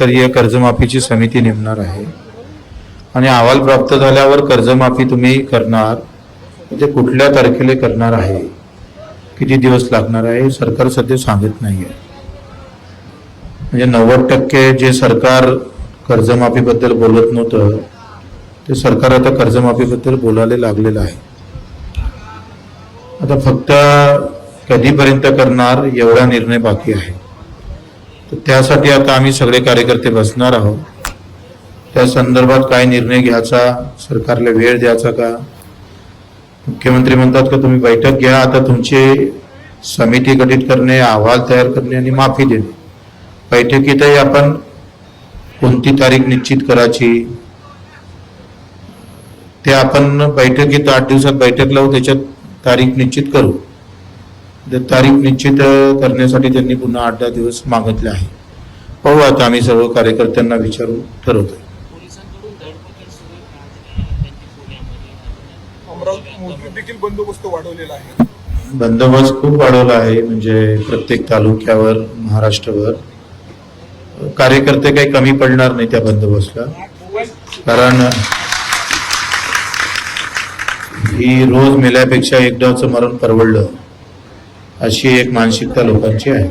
उच्चस्तरीय कर्जमाफीची समिती नेमणार आहे. आणि अहवाल प्राप्त झाल्यावर कर्जमाफी तुम्ही करणार ते कुठल्या तारखेला करणार आहे किती दिवस लागणार आहे हे सरकार सध्या सांगत नाही आहे म्हणजे नव्वद टक्के जे सरकार कर्जमाफीबद्दल बोलत नव्हतं ते सरकार आता कर्जमाफीबद्दल बोलायला लागलेलं आहे. आता फक्त कधीपर्यंत करणार एवढा निर्णय बाकी आहे. तर त्यासाठी आता आम्ही सगळे कार्यकर्ते बसणार आहोत. त्या संदर्भात काय निर्णय घ्यायचा सरकारला वेळ द्यायचा का? मुख्यमंत्री म्हणतात का तुम्ही बैठक घ्या आता तुमची समिती गठीत करणे अहवाल तयार करणे आणि माफी देणे. बैठकीतही आपण कोणती तारीख निश्चित करायची? ते आपण बैठकीत आठ दिवसात बैठक लावू त्याच्यात तारीख निश्चित करू. तारीख निश्चित करण्यासाठी त्यांनी पुन्हा आठ दहा दिवस मागितले आहे. पाहू आता आम्ही सर्व कार्यकर्त्यांना विचारून वाढवलेला आहे. बंदोबस्त खूप वाढवला आहे म्हणजे प्रत्येक तालुक्यावर महाराष्ट्रभर कार्यकर्ते काही कमी पडणार नाही त्या बंदोबस्तला कारण ही रोज मेल्यापेक्षा एकदाचं मरण परवडलं. अशी एक मानसिकता लोकांची आहे.